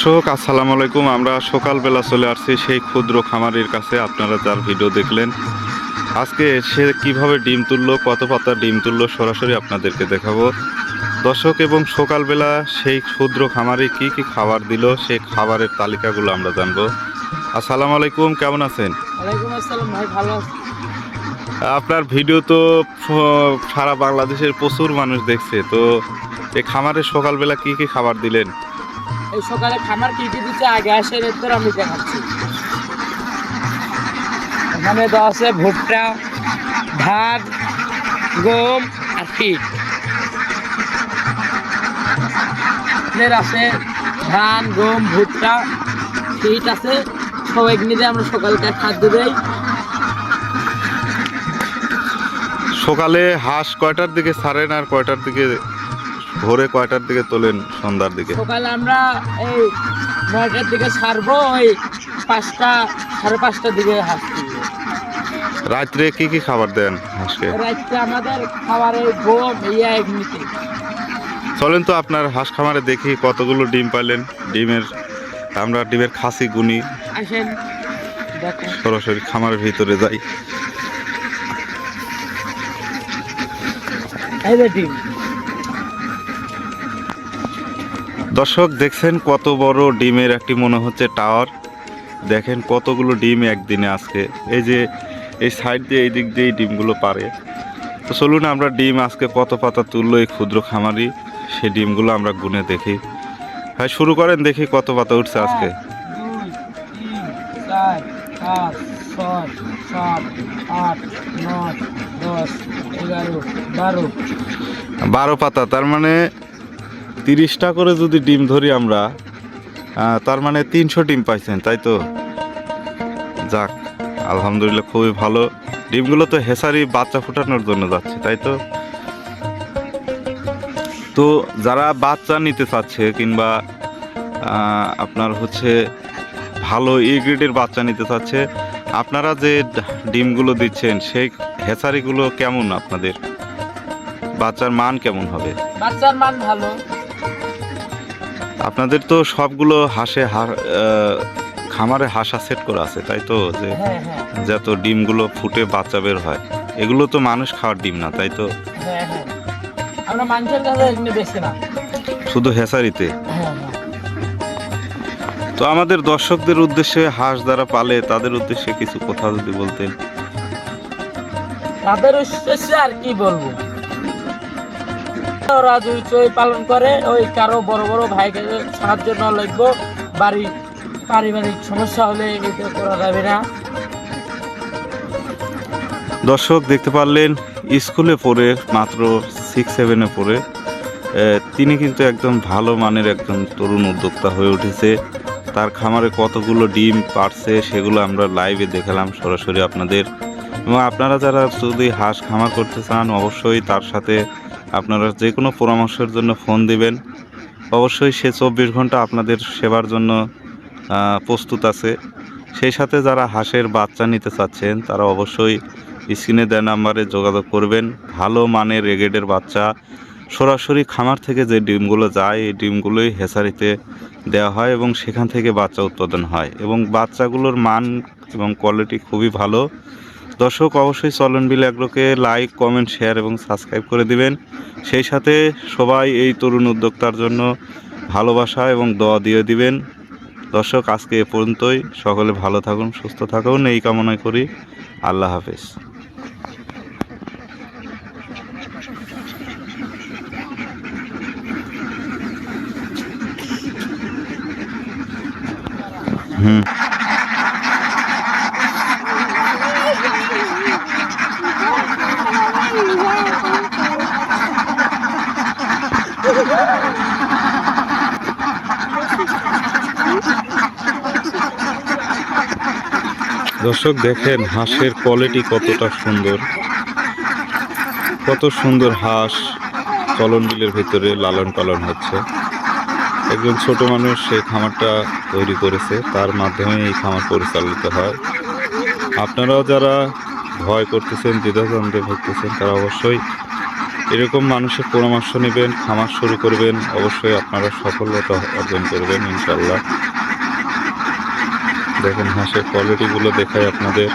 দর্শক আসসালামু আলাইকুম। আমরা সকালবেলা চলে আসছি সেই ক্ষুদ্র খামারির কাছে। আপনারা যার ভিডিও দেখলেন আজকে সে কীভাবে ডিম তুললো কত পাতা ডিম তুললো সরাসরি আপনাদেরকে দেখাবো। দর্শক এবং সকালবেলা সেই ক্ষুদ্র খামারে কি কি খাবার দিল সেই খাবারের তালিকাগুলো আমরা জানব। আসসালামু আলাইকুম কেমন আছেন? আপনার ভিডিও তো সারা বাংলাদেশের প্রচুর মানুষ দেখছে। তো এই খামারে সকালবেলা কি কি খাবার দিলেন? এই সকালে খামার কি কি দিচ্ছে আগে আসে, এরপর আমি দেখাচ্ছি। এখানে দেওয়া আছে ভুট্টা ধান গম আর এর আছে ধান, গম, ভুট্টা, ফিট আছে। সবাই মিলে আমরা সকালকার খাদ্য দেই। সকালে হাঁস কয়টার দিকে ছাড়েন আর কয়টার দিকে ভোরে কয়টার দিকে তোলেন সন্ধ্যার দিকে? সকালে আমরা এই নয়টার দিকে ছাড়বো ওই পাঁচটা সাড়ে পাঁচটার দিকে হাসছি রাত্রে কি কি খাবার দেন হাঁসকে? রাত্রে আমাদের খাবারের গম ইয়া এমনিতে। চলেন তো আপনার হাঁস খামারে দেখি কতগুলো ডিম পাইলেন ডিমের আমরা ডিমের খাসি গুনি। আসেন দেখেন। সরাসরি খামারের ভিতরে যাই। এই যে ডিম। দর্শক দেখছেন কত বড় ডিমের একটি মনে হচ্ছে টাওয়ার? দেখেন কতগুলো ডিম একদিনে আজকে। এই যে এই সাইড দিয়ে এই দিক দিয়ে এই ডিমগুলো পারে। তো চলুন আমরা ডিম আজকে কত পাতা তুললো এই ক্ষুদ্র খামারি সেই ডিমগুলো আমরা গুনে দেখি। ভাই শুরু করেন দেখি কত পাতা উঠছে আজকে। এক, দুই তিন চার পাঁচ ছয় সাত আট নয় দশ এগারো বারো। বারো পাতা তার মানে তিরিশটা করে যদি ডিম ধরি আমরা তার মানে তিনশো ডিম পাইছেন, তাই তো? যাক, আলহামদুলিল্লাহ খুবই ভালো। ডিমগুলো তো হেসারি বাচ্চা ফোটানোর জন্য যাচ্ছে, তাই তো? তো যারা বাচ্চা নিতে চাচ্ছে কিংবা আপনার হচ্ছে ভালো এ গ্রেডের বাচ্চা নিতে চাচ্ছে, আপনারা যে ডিমগুলো দিচ্ছেন, সেই হেসারিগুলো কেমন আপনাদের? বাচ্চার মান কেমন হবে? বাচ্চার মান ভালো। আপনাদের তো সবগুলো হাঁসে খামারে হাঁসা সেট করা আছে তাই তো? যে হ্যাঁ হ্যাঁ। যত ডিমগুলো ফুটে বাচ্চা বের হয় এগুলো তো মানুষ খাওয়ার ডিম না তাই তো? হ্যাঁ আমরা মানুষের কাছে এখানে বেশি না। শুধু হেসারিতে তো আমাদের দর্শকদের উদ্দেশ্যে হাঁস যারা পালে তাদের উদ্দেশ্যে কিছু কথা যদি বলতেন। তাদের উদ্দেশ্যে আর কি বলব? ওরা দুই পালন করে, ওই কারও বড় বড় ভাইকে সাহায্য না লাগবো বাড়ি পারিবারিক সমস্যা হলে এটা করা যাবে না। দর্শক, দেখতে পারলেন, স্কুলে পড়ে, মাত্র সিক্স সেভেনে পড়ে তিনি কিন্তু একদম ভালো মানের একজন তরুণ উদ্যোক্তা হয়ে উঠেছে। তার খামারে কতগুলো ডিম পারছে, সেগুলো আমরা লাইভে দেখালাম সরাসরি আপনাদের। এবং আপনারা যারা যদি হাঁস খামার করতে চান, অবশ্যই তার সাথে আপনারা যে কোনো পরামর্শের জন্য ফোন দিবেন। অবশ্যই সে চব্বিশ ঘণ্টা আপনাদের সেবার জন্য প্রস্তুত আছে। সেই সাথে যারা হাঁসের বাচ্চা নিতে চাচ্ছেন, তারা অবশ্যই স্ক্রিনে দেওয়া নাম্বারে যোগাযোগ করবেন। ভালো মানের রেগেডের বাচ্চা সরাসরি খামার থেকে যে ডিমগুলো যায়, এই ডিমগুলোই হেসারিতে দেওয়া হয় এবং সেখান থেকে বাচ্চা উৎপাদন হয়। এবং বাচ্চাগুলোর মান এবং কোয়ালিটি খুবই ভালো। দর্শক, অবশ্যই চলন বিল এগুলোকে লাইক কমেন্ট শেয়ার এবং সাবস্ক্রাইব করে দিবেন। সেই সাথে সবাই এই তরুণ উদ্যোক্তার জন্য ভালোবাসা এবং দোয়া দিয়ে দিবেন। দর্শক, আজকে এ পর্যন্তই। সকলে ভালো থাকুন, সুস্থ থাকুন। এই কামনা করি। আল্লাহ হাফেজ। হুম। দর্শক, দেখেন হাঁসের কোয়ালিটি কতটা সুন্দর। কত সুন্দর হাঁস চলন বিলের ভিতরে লালন পালন হচ্ছে। একজন ছোট মানুষ সেই খামারটা তৈরি করেছে, তার মাধ্যমে এই খামার পরিচালিত হয়। আপনারাও যারা ভয় করতেছেন, দ্বিধাদ্বন্দ্বে ভুগতেছেন, তারা অবশ্যই এরকম মানুষের পরামর্শ নেবেন, খামার শুরু করবেন, অবশ্যই আপনারা সফলতা অর্জন করবেন ইনশাল্লাহ দেখেন হাঁসের কোয়ালিটিগুলো দেখায় আপনাদের।